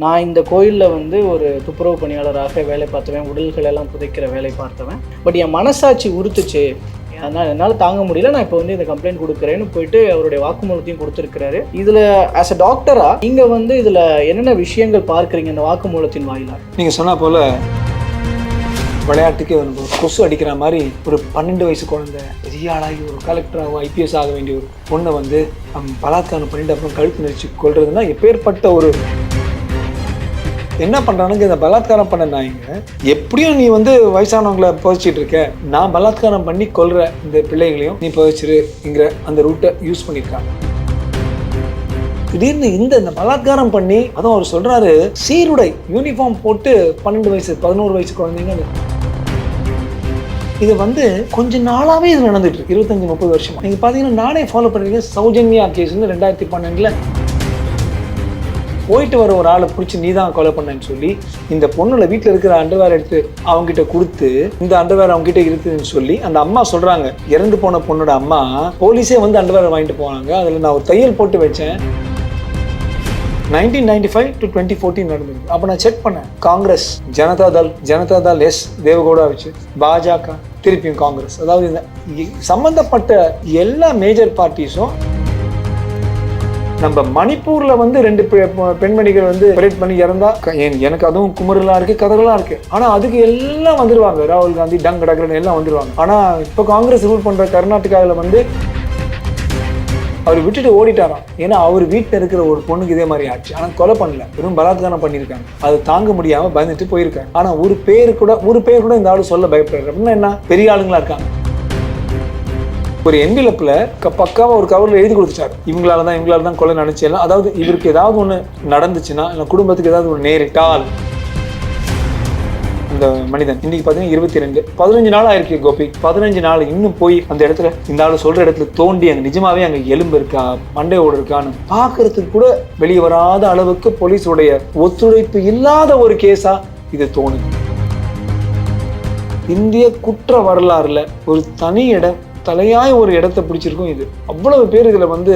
நான் இந்த கோயிலில் வந்து ஒரு துப்புரவு பணியாளராக வேலை பார்த்தவன் உடல்கள் எல்லாம் புதைக்கிற வேலை பார்த்தவன். பட் என் மனசாட்சி உறுத்துச்சு. அதனால் என்னால் தாங்க முடியல. நான் இப்போ வந்து இந்த கம்ப்ளைண்ட் கொடுக்குறேன்னு போயிட்டு அவருடைய வாக்குமூலத்தையும் கொடுத்துருக்கிறாரு. இதில் ஆஸ் அ டாக்டராக நீங்கள் வந்து இதில் என்னென்ன விஷயங்கள் பார்க்குறீங்க இந்த வாக்குமூலத்தின் வாயிலாக? நீங்கள் சொன்ன போல் விளையாட்டுக்கே ஒரு கொசு அடிக்கிற மாதிரி ஒரு பன்னெண்டு வயசு குழந்தை பெரிய ஆளாகி ஒரு கலெக்டராகவும் ஐபிஎஸ் ஆக வேண்டிய ஒரு பொண்ணை வந்து பலாத்காரம் பண்ணிட்டு அப்புறம் கழுத்து நெரிச்சு கொள்றதுன்னா எப்பேற்பட்ட ஒரு என்ன பண்றானுங்க? இந்த பலாத்காரம் பண்ண நாய்ங்க எப்படியும் நீ வந்து வயசானவங்களை புதைச்சிட்டு இருக்க. நான் பலாத்காரம் பண்ணி கொல்ற இந்த பிள்ளைகளையும் நீ புதைச்சிருங்கிற அந்த ரூட்டை யூஸ் பண்ணியிருக்காங்க திடீர்னு இந்த இந்த பலாத்காரம் பண்ணி அதுவும் அவர் சொல்றாரு சீருடை யூனிஃபார்ம் போட்டு பன்னெண்டு வயசு பதினோரு வயசு குழந்தைங்க இது வந்து கொஞ்ச நாளாவே இது நடந்துட்டு இருக்கு. இருபத்தஞ்சு முப்பது வருஷமா. நீங்க பாத்தீங்கன்னா நானே ஃபாலோ பண்ணுறீங்க சௌஜன்யா கேஸ் ரெண்டாயிரத்தி பன்னெண்டுல. போயிட்டு வர ஒரு ஆளை பிடிச்சி நீ தான் கொலை பண்ணேன்னு சொல்லி இந்த பொண்ணுல வீட்டில் இருக்கிற அண்டர்வேர் எடுத்து அவங்ககிட்ட கொடுத்து இந்த அண்டர்வேர் அவங்ககிட்ட இருக்குதுன்னு சொல்லி அந்த அம்மா சொல்கிறாங்க இறந்து போன பொண்ணோட அம்மா போலீஸே வந்து அண்டர்வேர் வாங்கிட்டு போனாங்க. அதில் நான் ஒரு தையல் போட்டு வச்சேன். Nineteen ninety five to twenty fourteen நடந்தது. அப்போ நான் செக் பண்ணேன். காங்கிரஸ் ஜனதா தள் ஜனதா தள் எஸ் தேவகவுடா வச்சு பாஜக திருப்பியும் காங்கிரஸ். அதாவது இந்த சம்மந்தப்பட்ட எல்லா மேஜர் பார்ட்டிஸும் நம்ம மணிப்பூர்ல வந்து ரெண்டு பெ- பெண்மணிகள் வந்து பரேட் பண்ணி இறந்தா எனக்கு அதுவும் குமுறலா இருக்கு கதறலா இருக்கு. ஆனா அதுக்கு எல்லாம் வந்துருவாங்க. ராகுல் காந்தி டங் டக்ரன் எல்லாம் வந்துருவாங்க. ஆனா இப்போ காங்கிரஸ் ரூல் பண்ற கர்நாடகாவில் வந்து அவர் விட்டுட்டு ஓடிட்டாராம். ஏன்னா அவர் வீட்டில் இருக்கிற ஒரு பொண்ணுக்கு இதே மாதிரி ஆச்சு. ஆனால் கொலை பண்ணல. வெறும் பலாத்காரம் பண்ணியிருக்காங்க. அது தாங்க முடியாமல் பயந்துட்டு போயிருக்காங்க. ஆனால் ஒரு பேர் கூட ஒரு பேர் கூட இந்த ஆள் சொல்ல பயப்படுறாரு. அப்படின்னா என்ன? பெரிய ஆளுங்களா இருக்காங்க. ஒரு என்விலப்பில் பக்காவாக ஒரு கவரில் எழுதி கொடுத்துட்டாரு. இவங்களால தான் இவங்களால தான் கொலை நினைச்சேன் அதாவது இவருக்கு ஏதாவது ஒன்று நடந்துச்சுன்னா இல்லை குடும்பத்துக்கு ஏதாவது ஒன்று நேரிட்டால் அந்த மனிதன் இன்னைக்கு பார்த்தீங்கன்னா இருபத்தி ரெண்டு பதினஞ்சு நாள் ஆயிருக்கு கோபி. பதினஞ்சு நாள் இன்னும் போய் அந்த இடத்துல இந்த ஆள் சொல்ற இடத்துல தோண்டி அங்கே நிஜமாவே அங்கே எலும்பு இருக்கா மண்டையோடு இருக்கான்னு பார்க்கறதுக்கு கூட வெளியே வராத அளவுக்கு போலீஸுடைய ஒத்துழைப்பு இல்லாத ஒரு கேஸா இது தோணுது. இந்திய குற்ற வரலாறுல ஒரு தனி இடம் தலையாய ஒரு இடத்தை பிடிச்சிருக்கும் இது. அவ்வளவு பேர் இதுல வந்து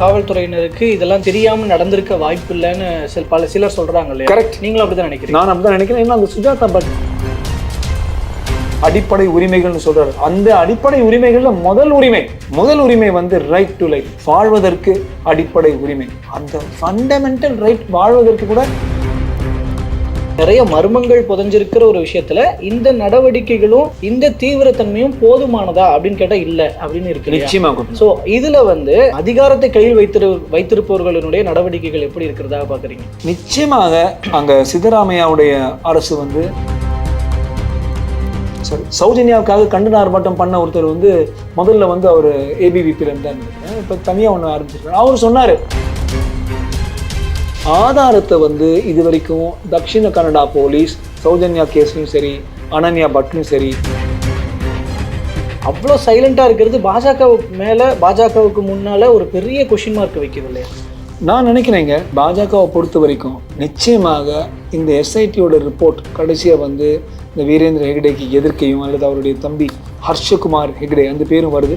காவல்துறையினருக்கு இதெல்லாம் தெரியாமல் நடந்திருக்க வாய்ப்பு இல்லைன்னு சில பல சிலர் சொல்கிறாங்க இல்லையா? கரெக்ட் நீங்களும் அப்படி தான் நினைக்கிறீங்க? நான் அப்படிதான் நினைக்கிறேன். ஏன்னா அந்த சுஜாதா பட் அடிப்படை உரிமைகள்னு சொல்றாரு. அந்த அடிப்படை உரிமைகள்ல முதல் உரிமை முதல் உரிமை வந்து ரைட் டு லைஃப் வாழ்வதற்கு அடிப்படை உரிமை. அந்த ஃபண்டமெண்டல் ரைட் வாழ்வதற்கு கூட நிறைய மர்மங்கள் புதைஞ்சிருக்கிற ஒரு விஷயத்துல இந்த நடவடிக்கைகளும் இந்த தீவிரத்தன்மையும் போதுமானதா அப்படின்னு கேட்டா இல்ல அப்படின்னு இருக்கு இல்லையா? நிச்சயமா கோபி. சோ இதுல வந்து அதிகாரத்தை கையில் வைத்திரு வைத்திருப்பவர்களுடைய நடவடிக்கைகள் எப்படி இருக்கிறதா பாக்குறீங்க நிச்சயமாக அங்க சித்தராமையாவுடைய அரசு வந்து sorry, சௌஜன்யாவுக்காக கண்டன ஆர்ப்பாட்டம் பண்ண ஒருத்தர் வந்து முதல்ல வந்து அவர் ஏபிவிபியில் இருந்தார் இப்போ தனியாக ஒன்று ஆரம்பிச்சிருக்காரு அவர் சொன்னார் ஆதாரத்தை வந்து இது வரைக்கும் தக்ஷிண கன்னடா போலீஸ் சௌஜன்யா கேஸ்லையும் சரி அனன்யா பட்லையும் சரி அவ்வளோ சைலண்ட்டாக இருக்கிறது பாஜகவுக்கு மேலே பாஜகவுக்கு முன்னால் ஒரு பெரிய கொஷின் மார்க் வைக்கிறது இல்லையா நான் நினைக்கிறேங்க பாஜகவை பொறுத்த வரைக்கும் நிச்சயமாக இந்த எஸ்ஐடியோட ரிப்போர்ட் கடைசியாக வந்து இந்த வீரேந்திர ஹெக்டேக்கு எதிர்க்கையும் அல்லது அவருடைய தம்பி ஹர்ஷகுமார் ஹெக்டே அந்த பேரும் வருது.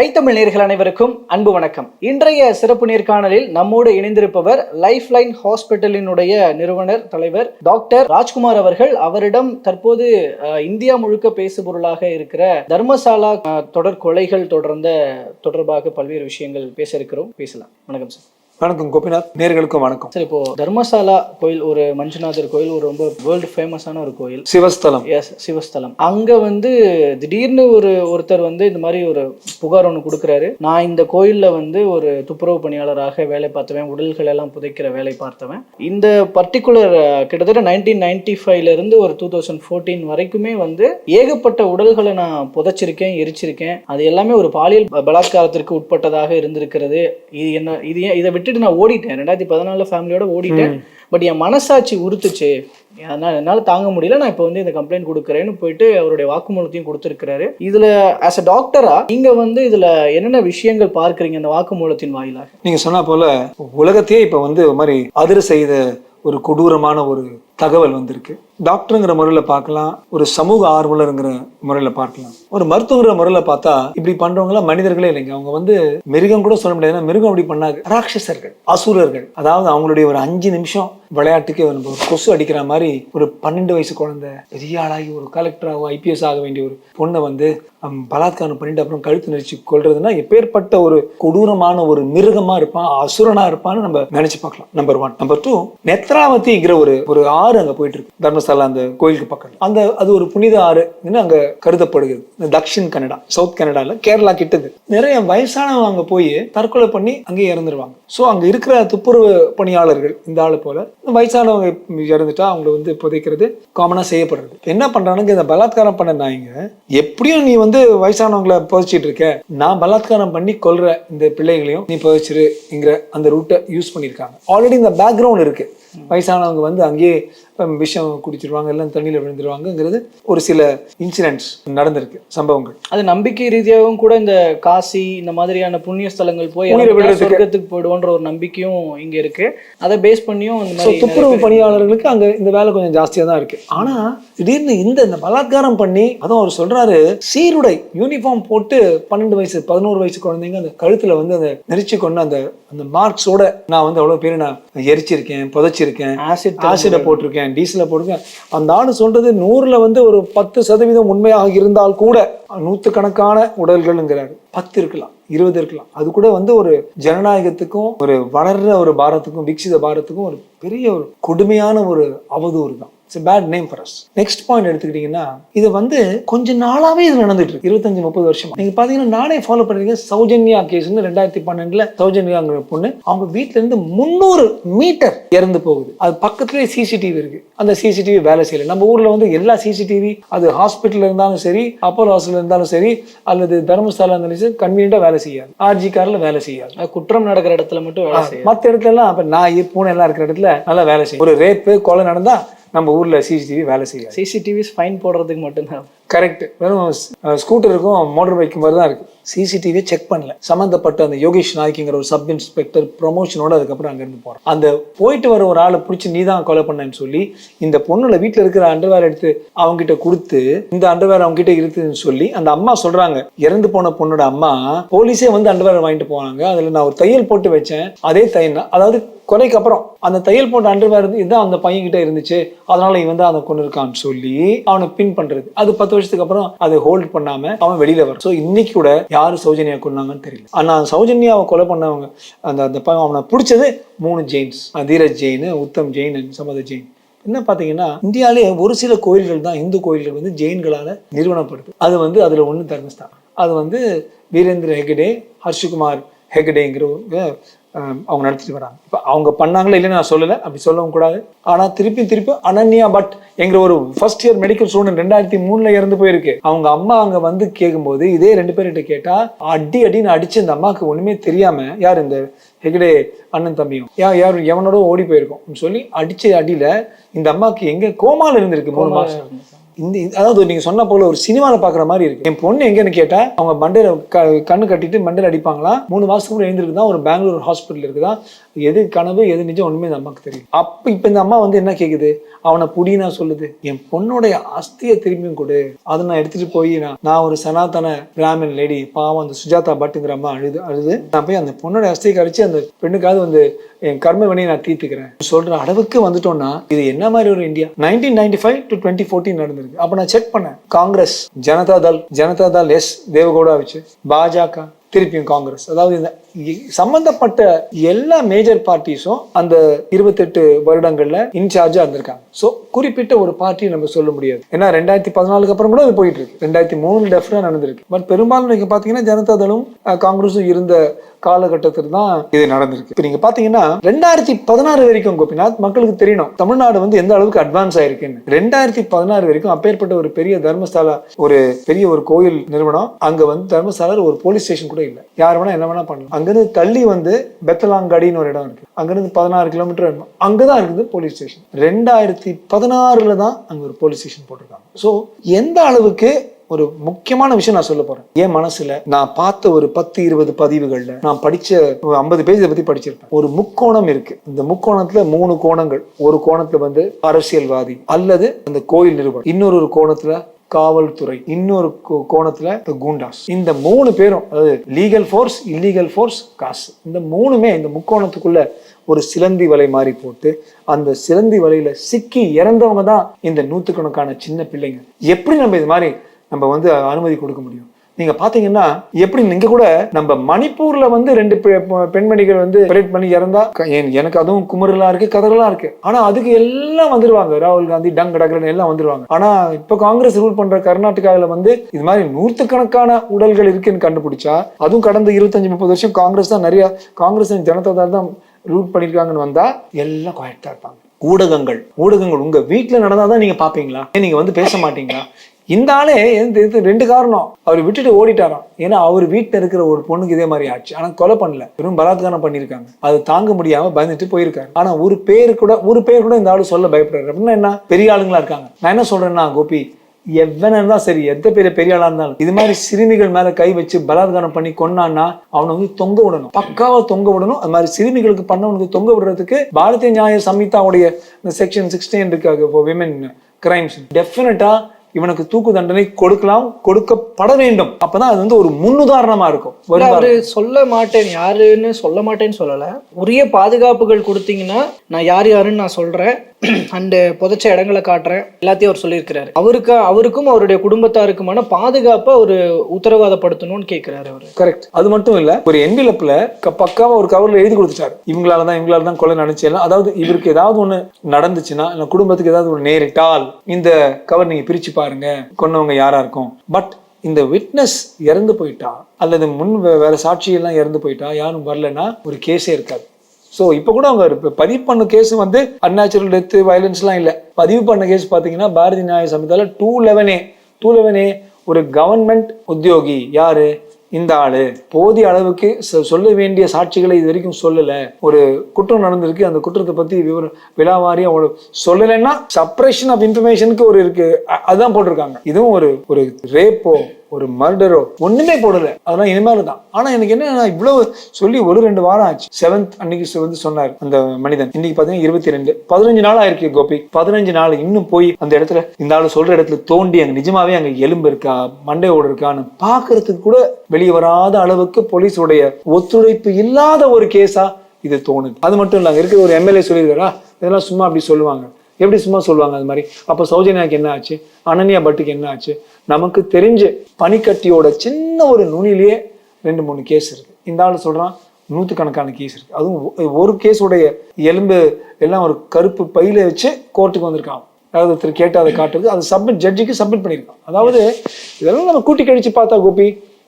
ஐத்தமிழ் நேர்கள் அனைவருக்கும் அன்பு வணக்கம். இன்றைய சிறப்பு நேர்காணலில் நம்மோடு இணைந்திருப்பவர் லைஃப் லைன் ஹாஸ்பிட்டலினுடைய நிறுவனர் தலைவர் டாக்டர் ராஜ்குமார் அவர்கள். அவரிடம் தற்போது இந்தியா முழுக்க பேசுபொருளாக இருக்கிற தர்மசாலா தொடர் கொலைகள் தொடர்ந்த தொடர்பாக பல்வேறு விஷயங்கள் பேச இருக்கிறோம். பேசலாம். வணக்கம் சார். வணக்கம் கோபிநாத் நேர்களுக்கும் வணக்கம். சரி இப்போ தர்மசாலா கோயில் ஒரு மஞ்சுநாதர் கோயில் ஒரு ரொம்ப வேர்ல்டு ஃபேமஸான ஒரு கோயில். சிவஸ்தலம். எஸ் சிவஸ்தலம். அங்க வந்து திடீர்னு ஒரு ஒருத்தர் வந்து இந்த மாதிரி ஒரு புகார் ஒன்று கொடுக்குறாரு. நான் இந்த கோயில்ல வந்து ஒரு துப்புரவு பணியாளராக வேலை பார்த்தவன் உடல்கள் எல்லாம் புதைக்கிற வேலை பார்த்தவன். இந்த பர்டிகுலர் கிட்டத்தட்ட நைன்டீன் நைன்டி ஃபைவ்ல இருந்து ஒரு டூ தௌசண்ட் ஃபோர்டீன் வரைக்குமே வந்து ஏகப்பட்ட உடல்களை நான் புதைச்சிருக்கேன் எரிச்சிருக்கேன். அது எல்லாமே ஒரு பாலியல் பலாத்காரத்திற்கு உட்பட்டதாக இருந்திருக்கிறது. இது என்ன இது இதை விட்டுட்டு நான் ஓடிட்டேன். ரெண்டாயிரத்தி பதினாலுல ஃபேமிலியோட ஓடிட்டேன். பட் என் மனசாட்சி உறுத்துச்சு. அதனால் என்னால் தாங்க முடியல. நான் இப்போ வந்து இந்த கம்ப்ளைண்ட் கொடுக்குறேன்னு போயிட்டு அவருடைய வாக்குமூலத்தையும் கொடுத்துருக்கிறாரு. இதில் ஆஸ் அ டாக்டரா நீங்கள் வந்து இதில் என்னென்ன விஷயங்கள் பார்க்குறீங்க இந்த வாக்குமூலத்தின் வாயிலாக? நீங்க சொன்னா போல உலகத்தையே இப்ப வந்து ஒரு மாதிரி அதிர செய்த ஒரு கொடூரமான ஒரு தகவல் வந்திருக்கு. டாக்டருங்கிற முறையில் பார்க்கலாம் ஒரு சமூக ஆர்வலருங்கிற முறையில் பார்க்கலாம். ஒரு மருத்துவங்கிற முறையில் பார்த்தா இப்படி பண்றவங்களாம் மனிதர்களே இல்லைங்க. அவங்க வந்து மிருகம் கூட சொல்ல முடியாது. ஏன்னா மிருகம் அப்படி பண்ணாங்க ராட்சசர்கள் அசுரர்கள். அதாவது அவங்களுடைய ஒரு அஞ்சு நிமிஷம் விளையாட்டுக்கே வந்து ஒரு கொசு அடிக்கிற மாதிரி ஒரு பன்னெண்டு வயசு குழந்தை பெரிய ஆளாகி ஒரு கலெக்டராகவோ ஐபிஎஸ் ஆக வேண்டிய ஒரு பொண்ணை வந்து பலாத்காரம் பண்ணிட்டு அப்புறம் கழுத்து நெரிச்சு கொள்றதுன்னா எப்பேற்பட்ட ஒரு கொடூரமான ஒரு மிருகமா இருப்பான் அசுரனா இருப்பான்னு நம்ம நினைச்சு பார்க்கலாம். நம்பர் ஒன் நம்பர் டூ நெத்ராவதிங்கிற ஒரு ஒரு ஆறு அங்க போயிட்டு இருக்கு தர்மசாலா அந்த கோயிலுக்கு பக்கம் அந்த அது ஒரு புனித ஆறு அங்க கருதப்படுகிறது. இந்த தக்ஷின் கனடா சவுத் கனடால கேரளா கிட்டது. நிறைய வயசானவங்க அங்க போய் தற்கொலை பண்ணி அங்கேயே இறந்துருவாங்க. சோ அங்க இருக்கிற துப்புரவு பணியாளர்கள் இந்த ஆளு போல வயசானவங்க இறந்துட்டா அவங்கள வந்து புதைக்கிறது காமனா செய்யப்படுறது. என்ன பண்ணுறானுங்க இந்த பலாத்காரம் பண்ண நாய்ங்க எப்படியும் நீ வந்து வயசானவங்களை புதைச்சிட்டு இருக்க. நான் பலாத்காரம் பண்ணி கொல்ற இந்த பிள்ளைகளையும் நீ புதைச்சிருங்கிற அந்த ரூட்டை யூஸ் பண்ணியிருக்காங்க. ஆல்ரெடி இந்த பேக்ரவுண்ட் இருக்கு. வயசானவங்க வந்து அங்கேயே விஷம் குடிச்சிருவாங்க எல்லாம் தண்ணியில விழுந்துருவாங்கங்கிறது ஒரு சில இன்சிடென்ட்ஸ் நடந்திருக்கு சம்பவங்கள். அது நம்பிக்கை ரீதியாகவும் கூட இந்த காசி இந்த மாதிரியான புண்ணிய ஸ்தலங்கள் போய். சொர்க்கத்துக்கு போயிடுவோன்ற ஒரு நம்பிக்கையும் இங்க இருக்கு. அதை பேஸ் பண்ணியும் இந்த மாதிரி துப்புரவு பணியாளர்களுக்கு அங்க இந்த வேலை கொஞ்சம் ஜாஸ்தியா தான் இருக்கு. ஆனா திடீர்னு இந்த இந்த பலாத்காரம் பண்ணி அதுவும் அவர் சொல்றாரு சீருடை யூனிஃபார்ம் போட்டு பன்னெண்டு வயசு பதினோரு வயசு குழந்தைங்க அந்த கழுத்துல வந்து அந்த நெரிச்சு கொண்டு அந்த அந்த மார்க்ஸோட நான் வந்து அவ்வளவு பேர் நான் எரிச்சிருக்கேன் புதைச்சிருக்கேன் ஆசிட் ஆசிட போட்டிருக்கேன் டீசலை போட்டிருக்கேன் அந்த ஆளு சொல்றது நூறுல வந்து ஒரு பத்து சதவீதம் உண்மையாக இருந்தால் கூட நூற்றுக்கணக்கான உடல்கள்ங்கிறாரு. பத்து இருக்கலாம் இருபது இருக்கலாம். அது கூட வந்து ஒரு ஜனநாயகத்துக்கும் ஒரு வளர்ற ஒரு பாரத்துக்கும் விக்சித பாரத்துக்கும் ஒரு பெரிய ஒரு கொடுமையான ஒரு அவதூறு தான் it's bad name for us next point எடுத்துக்கிட்டீங்கன்னா இது வந்து கொஞ்ச நாளாவே இது நடந்துட்டு இருக்கு. இருபத்தஞ்சு முப்பது வருஷமா. நீங்க பாத்தீங்கன்னா நானே ஃபாலோ பண்ணிருக்கேன். சௌஜன்யா கேஸ்னு ரெண்டாயிரத்தி பன்னெண்டுல சௌஜன்யாங்கிற பொண்ணு அவங்க வீட்ல இருந்து முந்நூறு மீட்டர் இறந்து போகுது. அது பக்கத்துலயே சிசிடிவி இருக்கு. அந்த சிசிடிவி வேலை செய்யல. நம்ம ஊர்ல வந்து எல்லா சிசிடிவி அது ஹாஸ்பிட்டல் இருந்தாலும் சரி அப்போலோ ஹாஸ்பிட்டல் இருந்தாலும் சரி அல்லது தர்மஸ்தலா இருந்தாலும் சரி கன்வீனியண்டா வேலை செய்யாது. ஆர்ஜி கார்ல வேலை செய்யாது. குற்றம் நடக்கிற இடத்துல மட்டும் வேலை செய்யும் மற்ற இடத்துல எல்லாம் அப்ப நாய் பூனை எல்லாம் இருக்கிற இடத்துல நல்லா வேலை செய்யும். ஒரு ரேப்பு கொலை நடந்தா நம்ம ஊர்ல சிசிடிவி வேலை செய்யும் சிசிடிவிஸ் ஃபைன் போடுறதுக்கு மட்டும்தான். கரெக்ட் வெறும் ஸ்கூட்டருக்கும் மோட்டர் பைக்கு மாதிரி தான் இருக்கு. சிசிடிவியை செக் பண்ணல. சம்மந்தப்பட்ட அந்த யோகேஷ் நாய்க்குங்கிற ஒரு சப் இன்ஸ்பெக்டர் ப்ரொமோஷனோட அதுக்கப்புறம் அங்கேருந்து போகிறோம் அந்த போயிட்டு வர ஒரு ஆளை பிடிச்சி நீ தான் கொலை பண்ணேன்னு சொல்லி இந்த பொண்ணுல வீட்டில் இருக்கிற அண்டர்வேர் எடுத்து அவங்க கிட்ட கொடுத்து இந்த அண்டர்வேர் அவங்க கிட்ட இருக்குதுன்னு சொல்லி அந்த அம்மா சொல்றாங்க இறந்து போன பொண்ணோட அம்மா போலீஸே வந்து அண்டர்வேர் வாங்கிட்டு போனாங்க. அதுல நான் ஒரு தையல் போட்டு வச்சேன். அதே தையல் தான். அதாவது கொலைக்கு அப்புறம் அந்த தையல் போட்ட அண்டர்வேர் இதுதான் அந்த பையன் கிட்ட இருந்துச்சு. அதனால இவன் தான் அதை கொண்டு இருக்கான்னு சொல்லி அவனை பின் பண்றது. அது பத்து வருஷத்துக்கு அப்புறம் அதை ஹோல்ட் பண்ணாம அவன் வெளியில வரும் ஸோ இன்னைக்கு கூட யாரு சௌஜன்யா கொண்டாங்கன்னு தெரியல. ஆனா சௌஜன்யாவை கொலை பண்ணவங்க அந்த அந்த அவனை பிடிச்சது மூணு ஜெயின்ஸ். தீரஜ் ஜெயின் உத்தம் ஜெயின் சமத ஜெயின். என்ன பார்த்தீங்கன்னா இந்தியாவிலே ஒரு சில கோயில்கள் தான் இந்து கோயில்கள் வந்து ஜெயின்களால் நிறுவனப்படுது. அது வந்து அதில் ஒன்று தர்மஸ்தான் அது வந்து வீரேந்திர ஹெகடே ஹர்ஷகுமார் ஹெகடேங்கிறவங்க அவங்க நடத்திட்டு வராங்க. இப்போ அவங்க பண்ணாங்களா இல்லைன்னு நான் சொல்லலை. அப்படி சொல்லவும் கூடாது. ஆனா திருப்பி திருப்பி அனன்யா பட் என்கிற ஒரு ஃபர்ஸ்ட் இயர் மெடிக்கல் ஸ்டூடெண்ட் ரெண்டாயிரத்தி மூணுல இறந்து போயிருக்கு. அவங்க அம்மா அங்க வந்து கேட்கும்போது இதே ரெண்டு பேர்கிட்ட கேட்டா அடி அடின்னு அடிச்சு இந்த அம்மாவுக்கு ஒண்ணுமே தெரியாம யார் இந்த ஹெகடே அண்ணன் தம்பியும்? யா யார் எவனோட ஓடி போயிருக்கோம். சொல்லி அடிச்ச அடியில இந்த அம்மாவுக்கு எங்க கோமால இருந்திருக்கு மூணு மாசம். இந்த அதாவது நீங்க சொன்ன போல ஒரு சினிமாவில் பாக்குற மாதிரி இருக்கு. என் பொண்ணு எங்கன்னு கேட்டா அவங்க மண்டையில க- கண்ணு கட்டிட்டு மண்டையில் அடிப்பாங்களா? மூணு மாசத்துக்கு கூட எழுந்திருக்கு தான் ஒரு பெங்களூர் ஹாஸ்பிட்டல் இருக்குதா? எது கனவு எது நிஜம் ஒண்ணுமே இந்த அம்மாவுக்கு தெரியும். அப்ப இப்ப இந்த அம்மா வந்து என்ன கேக்குது? அவனை புடினா சொல்லுது என் பொண்ணுடைய அஸ்தியை திரும்பியும் கொடு. அதை நான் எடுத்துட்டு போய் நான் நான் ஒரு சனாதன பிராமின் லேடி பாவம் அந்த சுஜாதா பட்டுங்கிற அம்மா அழுது அழுது நான் போய் அந்த பொண்ணோட அஸ்தியை கழிச்சு அந்த பெண்ணுக்காவது வந்து என் கர்ம வினையை நான் தீர்த்துக்கிறேன். சொல்ற அளவுக்கு வந்துட்டோம்னா இது என்ன மாதிரி ஒரு India nineteen ninety five to twenty fourteen இருக்கு. அப்ப நான் செக் பண்ணேன். காங்கிரஸ் ஜனதா தள் ஜனதா தள் எஸ் தேவகவுடா வச்சு பாஜக திருப்பியும் காங்கிரஸ். அதாவது இந்த சம்பந்தப்பட்ட எல்லா மேஜர் பார்ட்டிஸும் அந்த இருபத்தெட்டு வருடங்கள்ல இன்சார்ஜா இருந்திருக்காங்க. ஸோ குறிப்பிட்ட ஒரு பார்ட்டி நம்ம சொல்ல முடியாது. ஏன்னா ரெண்டாயிரத்தி பதினாலுக்கு அப்புறம் கூட அது போயிட்டு இருக்கு ரெண்டாயிரத்தி மூணு டெஃபரா நடந்திருக்கு. பட் பெரும்பாலும் நீங்க பாத்தீங்கன்னா ஜனதா தளம் காங்கிரஸும் இருந்த காலகட்டத்தில் தான் இது நடந்திருக்கு. இப்போ நீங்க பாத்தீங்கன்னா ரெண்டாயிரத்தி பதினாறு வரைக்கும் கோபிநாத் மக்களுக்கு தெரியணும் தமிழ்நாடு வந்து எந்த அளவுக்கு அட்வான்ஸ் ஆயிருக்குன்னு. ரெண்டாயிரத்தி பதினாறு வரைக்கும் அப்பேற்பட்ட ஒரு பெரிய தர்மஸ்தாலா ஒரு பெரிய ஒரு கோயில் நிறுவனம் அங்க வந்து தர்மஸ்தாலால ஒரு போலீஸ் ஸ்டேஷன் கூட இல்லை. யார் வேணா என்ன வேணா பண்ணலாம். அங்கேருந்து தள்ளி வந்து பெத்தலாங்கடின்னு ஒரு இடம் இருக்கு. அங்கிருந்து பதினாறு கிலோமீட்டர் அங்கதான் இருக்குது போலீஸ் ஸ்டேஷன் ரெண்டாயிரத்தி பதினாறுல தான் அங்க ஒரு போலீஸ் ஸ்டேஷன் போட்டிருக்காங்க. ஸோ எந்த அளவுக்கு ஒரு முக்கியமான விஷயம் நான் சொல்ல போறேன். என் மனசுல நான் பார்த்த ஒரு பத்து இருபது பதிவுகள்ல நான் படிச்ச ஒரு ஐம்பது பேஜ் பத்தி படிச்சிருப்பேன். ஒரு முக்கோணம் இருக்கு. இந்த முக்கோணத்துல மூணு கோணங்கள். ஒரு கோணத்துல வந்து அரசியல்வாதி அல்லது அந்த கோயில் நிறுவனம் இன்னொரு ஒரு கோணத்துல காவல்துறை. இன்னொரு கோ- கோணத்துல the கூண்டாஸ். இந்த மூணு பேரும் அதாவது லீகல் ஃபோர்ஸ் இல்லீகல் ஃபோர்ஸ் காசு. இந்த மூணுமே இந்த முக்கோணத்துக்குள்ள ஒரு சிலந்தி வலை மாதிரி போட்டு அந்த சிலந்தி வலையில சிக்கி இறந்தவங்க தான் இந்த நூத்துக்கணக்கான சின்ன பிள்ளைங்க. எப்படி நம்ம இது மாதிரி நம்ம வந்து அனுமதி கொடுக்க முடியும்? நீங்க பாத்தீங்கன்னா எப்படி நீங்க கூட நம்ம மணிப்பூர்ல வந்து ரெண்டு பெ- பெண்மணிகள் வந்து பரேட் பண்ணி இறந்தா எனக்கு அதுவும் குமரலா இருக்கு கதறலா இருக்கு. ஆனா அதுக்கு எல்லாம் வந்துருவாங்க. ராகுல் காந்தி டங் டக்ரன் எல்லாம் வந்துருவாங்க. ஆனா இப்ப காங்கிரஸ் ரூல் பண்ற கர்நாடகாவில வந்து இது மாதிரி நூற்றுக்கணக்கான உடல்கள் இருக்குன்னு கண்டுபிடிச்சா அதுவும் கடந்த இருபத்தஞ்சு முப்பது வருஷம் காங்கிரஸ் தான் நிறைய காங்கிரஸ் ஜனதா தான் ரூட் பண்ணிருக்காங்கன்னு வந்தா எல்லாம் குவாய்டா இருப்பாங்க. ஊடகங்கள் ஊடகங்கள் உங்க வீட்டுல நடந்தாதான் நீங்க பாப்பீங்களா? ஏன் நீங்க வந்து பேச மாட்டீங்களா? இந்த ஆளே இது ரெண்டு காரணம். அவர் விட்டுட்டு ஓடிட்டாராம். ஏன்னா அவர் வீட்டில் இருக்கிற ஒரு பொண்ணுக்கு இதே மாதிரி ஆச்சு. ஆனால் கொலை பண்ணல. வெறும் பலாத்காரம் பண்ணியிருக்காங்க. அது தாங்க முடியாம பயந்துட்டு போயிருக்காரு. ஆனா ஒரு பேர் கூட ஒரு பேர் கூட இந்த ஆளு சொல்ல பயப்படுறாரு. அப்படின்னா என்ன? பெரிய ஆளுங்களா இருக்காங்க. நான் என்ன சொல்றேன்னா கோபி எவனா சரி எந்த பெரிய பெரிய ஆளா இருந்தாலும் இது மாதிரி சிறுமிகள் மேல கை வச்சு பலாத்காரம் பண்ணி கொண்டான்னா அவனை வந்து தொங்க விடணும். பக்காவா தொங்க விடணும். அது மாதிரி சிறுமிகளுக்கு பண்ணவனுக்கு தொங்க விடுறதுக்கு பாரதிய நியாய சமிதாவுடைய இந்த செக்ஷன் சிக்ஸ்டீன் இருக்காங்க விமன் கிரைம்ஸ் டெஃபினட்டா இவனுக்கு தூக்கு தண்டனை கொடுக்கலாம் கொடுக்கப்பட வேண்டும். அப்பதான் அது வந்து ஒரு முன்னுதாரணமா இருக்கும். அவரு சொல்ல மாட்டேன் யாருன்னு சொல்ல மாட்டேன்னு சொல்லல. உரிய பாதுகாப்புகள் கொடுத்தீங்கன்னா நான் யார் யாருன்னு நான் சொல்றேன். அண்டு புதைச்ச இடங்களை காட்டுறேன். எல்லாத்தையும் அவர் சொல்லியிருக்கிறாரு. அவருக்கு அவருக்கும் அவருடைய குடும்பத்தாருக்குமான பாதுகாப்பை ஒரு உத்தரவாதப்படுத்தணும்னு கேட்கிறாரு அவர். கரெக்ட் அது மட்டும் இல்ல ஒரு என்விலப்ல பக்காவா ஒரு கவர்ல எழுதி கொடுத்துட்டாரு. இவங்களால தான் இவங்களால தான் கொலை நடந்துச்சு எல்லாம். அதாவது இவருக்கு ஏதாவது ஒண்ணு நடந்துச்சுன்னா இல்ல குடும்பத்துக்கு ஏதாவது ஒரு நேரிட்டால் இந்த கவர் நீங்க பிரிச்சு பாருங்க கொன்னவங்க யாரா இருக்கும். பட் இந்த விட்னஸ் இறந்து போயிட்டா அல்லது முன் வேற சாட்சியெல்லாம் இறந்து போயிட்டா யாரும் வரலன்னா ஒரு கேஸே இருக்காது. ஸோ இப்போ கூட அவங்க பதிவு பண்ண கேஸ் வந்து அன்நேச்சுரல் டெத்து வயலன்ஸ்லாம் இல்லை. பதிவு பண்ண கேஸ் பார்த்தீங்கன்னா பாரதி நியாய சமயத்தால டூ லெவனே டூ லெவனே ஒரு கவர்மெண்ட் உத்தியோகி யாரு? இந்த ஆளு. போதிய அளவுக்கு சொல்ல வேண்டிய சாட்சிகளை இது வரைக்கும் சொல்லல. ஒரு குற்றம் நடந்திருக்கு. அந்த குற்றத்தை பத்தி விவரம் விலாவாரியா ஒரு சொல்லலைன்னா சப்ரேஷன் ஆஃப் இன்ஃபர்மேஷனுக்கு ஒரு இருக்கு. அதுதான் போட்டிருக்காங்க. இதுவும் ஒரு ஒரு ரேப்போ ஒரு மர்டரோ ஒண்ணுமே போடல. அதெல்லாம் இனிமேல் தான் ஆனா எனக்கு என்ன இவ்வளவு சொல்லி ஒரு ரெண்டு வாரம் ஆச்சு. செவன்த் அன்னைக்கு வந்து சொன்னார் அந்த மனிதன். இன்னைக்கு பாத்தீங்கன்னா இருபத்தி ரெண்டு. பதினஞ்சு நாள் ஆயிருக்கு கோபி. பதினஞ்சு நாள் இன்னும் போய் அந்த இடத்துல இந்த ஆளு சொல்ற இடத்துல தோண்டி அங்க நிஜமாவே அங்க எலும்பு இருக்கா மண்டையோடு இருக்கான்னு பாக்குறதுக்கு கூட வெளியே வராத அளவுக்கு போலீஸுடைய ஒத்துழைப்பு இல்லாத ஒரு கேஸா இது தோணுது. அது மட்டும் இல்லாம இருக்கிற ஒரு எம்எல்ஏ சொல்லியிருக்காரா? இதெல்லாம் சும்மா அப்படி சொல்லுவாங்க. எப்படி சும்மா சொல்லுவாங்க அது மாதிரி? அப்போ சௌஜன்யாக்கு என்ன ஆச்சு? அனன்யா பட்டுக்கு என்ன ஆச்சு? நமக்கு தெரிஞ்ச பனிக்கட்டியோட சின்ன ஒரு நுனிலேயே ரெண்டு மூணு கேஸ் இருக்கு. இந்த ஆள் சொல்றான் நூற்றுக்கணக்கான கேஸ் இருக்கு. அதுவும் ஒரு கேஸுடைய எலும்பு எல்லாம் ஒரு கருப்பு பையில வச்சு கோர்ட்டுக்கு வந்திருக்கான். அதாவது ஒருத்தர் கேட்டு அதை காட்டுறது அது சப்மிட் ஜட்ஜுக்கு சப்மிட் பண்ணியிருக்கான். அதாவது இதெல்லாம் நம்ம கூட்டி கழிச்சு பார்த்தா கோபி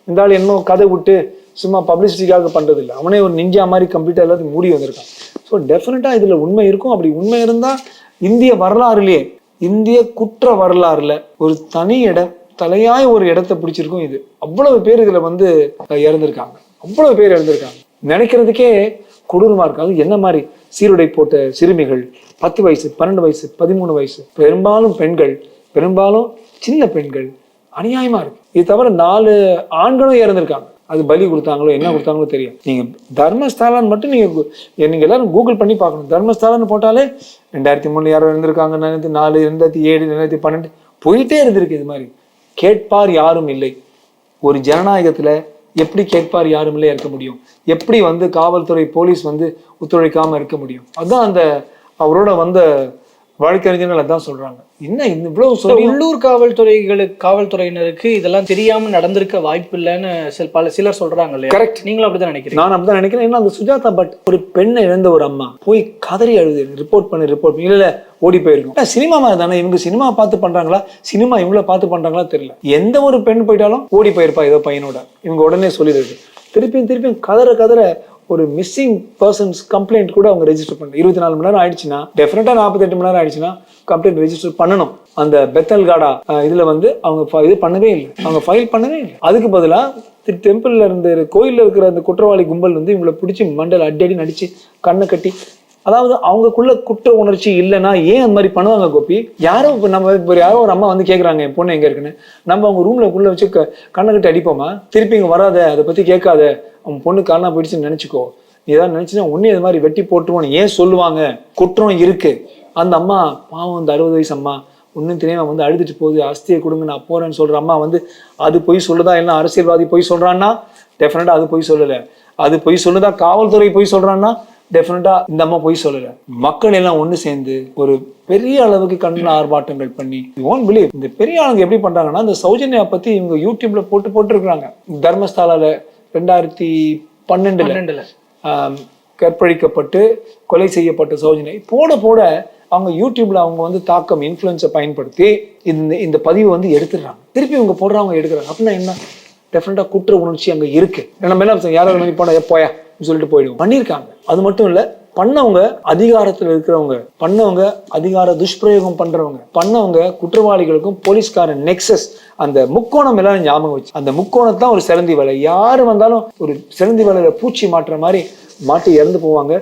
இந்த ஆள் என்ன கதை விட்டு சும்மா பப்ளிசிட்டிக்காக பண்றது இல்லை அவனே ஒரு நிஞ்சா மாதிரி கம்ப்ளீட்டாக எல்லாத்தையும் மூடி வந்திருக்கான். ஸோ டெஃபினட்டாக இதில் உண்மை இருக்கும். அப்படி உண்மை இருந்தால் இந்திய வரலாறுலயே இந்திய குற்ற வரலாறுல ஒரு தனி இடம் தலையாய ஒரு இடத்தை பிடிச்சிருக்கும் இது. அவ்வளவு பேர் இதுல வந்து இறந்திருக்காங்க. அவ்வளவு பேர் இறந்திருக்காங்க. நினைக்கிறதுக்கே கொடூரமா இருக்காது என்ன மாதிரி? சீருடை போட்ட சிறுமிகள் பத்து வயசு பன்னெண்டு வயசு பதிமூணு வயசு. பெரும்பாலும் பெண்கள் பெரும்பாலும் சின்ன பெண்கள். அநியாயமா இருக்கு. இது தவிர நாலு ஆண்களும் இறந்திருக்காங்க. அது பலி கொடுத்தாங்களோ என்ன கொடுத்தாங்களோ தெரியும். நீங்க தர்மஸ்தாலான்னு மட்டும் நீங்க கு- நீங்க எல்லாரும் கூகுள் பண்ணி பார்க்கணும். தர்மஸ்தாலான்னு போட்டாலே ரெண்டாயிரத்தி மூணுல யாரோ இருந்திருக்காங்க ரெண்டாயிரத்தி நாலு ரெண்டாயிரத்தி ஏழு ரெண்டாயிரத்தி பன்னெண்டு போயிட்டே இருந்திருக்கு இது மாதிரி. கேட்பார் யாரும் இல்லை. ஒரு ஜனநாயகத்துல எப்படி கேட்பார் யாரும் இல்லை இருக்க முடியும். எப்படி வந்து காவல்துறை போலீஸ் வந்து ஒத்துழைக்காம இருக்க முடியும். அதுதான் அந்த அவரோட வந்த வழக்கறிஞர்கள் அதான் சொல்றாங்க. என்ன இவ்வளவு சொல்லி உள்ளூர் காவல்துறைகளுக்கு காவல்துறையினருக்கு இதெல்லாம் தெரியாம நடந்திருக்க வாய்ப்பு இல்லைன்னு சில பல சிலர் சொல்றாங்க இல்லையா? கரெக்ட் நீங்களும் அப்படிதான் நினைக்கிறீங்க? நான் அப்படிதான் நினைக்கிறேன். ஏன்னா அந்த சுஜாதா பட் ஒரு பெண்ணை இழந்த ஒரு அம்மா போய் கதறி அழுது ரிப்போர்ட் பண்ணி ரிப்போர்ட் பண்ணி. இல்ல ஓடி போயிருக்கும். சினிமா மாதிரி தானே இவங்க சினிமா பார்த்து பண்றாங்களா? சினிமா இவங்கள பார்த்து பண்றாங்களா தெரியல. எந்த ஒரு பெண் போயிட்டாலும் ஓடி போயிருப்பா ஏதோ பையனோட. இவங்க உடனே சொல்லிடுது. திருப்பியும் திருப்பியும் கதற கதற ஒரு மிஸ்ஸிங் பர்சன்ஸ் கம்ப்ளைண்ட் கூட அவங்க ரெஜிஸ்டர் பண்ணணும் இருபத்தி நாலு மணி நேரம் ஆயிடுச்சுன்னா டெஃபினட்டாக நாற்பத்தெட்டு மணி நேரம் ஆயிடுச்சுன்னா கம்ப்ளைண்ட் ரெஜிஸ்டர் பண்ணணும். அந்த பெத்தல் காடா இதுல வந்து அவங்க இது பண்ணவே இல்லை. அவங்க ஃபைல் பண்ணவே இல்லை. அதுக்கு பதிலாக திரு டெம்பிள்ல இருந்த கோயில்ல இருக்கிற அந்த குற்றவாளி கும்பல் வந்து இவங்களை பிடிச்சி மண்டல் அடி அடி நடிச்சு கண்ணை கட்டி அதாவது அவங்களுக்குள்ள குற்ற உணர்ச்சி இல்லைன்னா ஏன் அந்த மாதிரி பண்ணுவாங்க கோபி? யாரோ இப்போ நம்ம இப்போ யாரோ ஒரு அம்மா வந்து கேட்குறாங்க என் பொண்ணு எங்கே இருக்குன்னு? நம்ம அவங்க ரூம்ல உள்ள வச்சு க- கண்ணை அடிப்போமா? திருப்பி இங்கே வராத அதை பற்றி கேட்காத அவன் பொண்ணு காணா போயிடுச்சுன்னு நினச்சிக்கோ. நீ ஏதாவது நினச்சினா உன்னே இது மாதிரி வெட்டி போட்டுருவோன்னு ஏன் சொல்லுவாங்க? குற்றம் இருக்கு. அந்த அம்மா பாவம் இந்த அறுபது வயசு அம்மா. ஒன்றும் தெரியாம வந்து அழுதுட்டு போகுது அஸ்தியை கொடுங்க நான் போறேன்னு சொல்ற அம்மா வந்து அது பொய் சொல்லுதா? எல்லாம் அரசியல்வாதி பொய் சொல்றான்னா? டெஃபினட்டா அது பொய் சொல்லலை. அது பொய் சொல்லுதா? காவல்துறை பொய் சொல்றான்னா? டெஃபினட்டா இந்த அம்மா பொய் சொல்லல. மக்கள் எல்லாம் ஒண்ணு சேர்ந்து ஒரு பெரிய அளவுக்கு கண்டன ஆர்ப்பாட்டங்கள் பண்ணி ஓன் பிலீவ் இந்த பெரிய ஆளுங்க எப்படி பண்றாங்கன்னா இந்த சௌஜன்யா பத்தி இவங்க யூடியூப்ல போட்டு போட்டு இருக்காங்க தர்மஸ்தாலால ரெண்டாயிரத்தி பன்னெண்டுல கற்பழிக்கப்பட்டு கொலை செய்யப்பட்ட சௌஜன்யை. போட போட அவங்க யூடியூப்ல அவங்க வந்து தாக்கம் இன்ஃப்ளூயன்ஸை பயன்படுத்தி இந்த இந்த பதிவை வந்து எடுத்துடுறாங்க. திருப்பி இவங்க போடுறவங்க எடுக்கிறாங்க. அப்படின்னா என்ன? டெஃபினட்டா குற்ற உணர்ச்சி அங்க இருக்கு. நம்ம என்ன யாராவது போனா போயா சொல்லிட்டு போயிடுவோம். பண்ணியிருக்காங்க. அது மட்டும் இல்ல பண்ணவங்க அதிகாரத்தில் இருக்கிறவங்க பண்ணவங்க அதிகார துஷ்பிரயோகம் பண்றவங்க பண்ணவங்க குற்றவாளிகளுக்கும் போலீஸ்காரன் நெக்ஸஸ் அந்த முக்கோணம் எல்லாம் ஞாபகம் வச்சு அந்த முக்கோணம் தான் ஒரு சிறந்தி வலை. யாரு வந்தாலும் ஒரு சிறந்தி வலையில பூச்சி மாட்டுற மாதிரி மாட்டி இறந்து போவாங்க.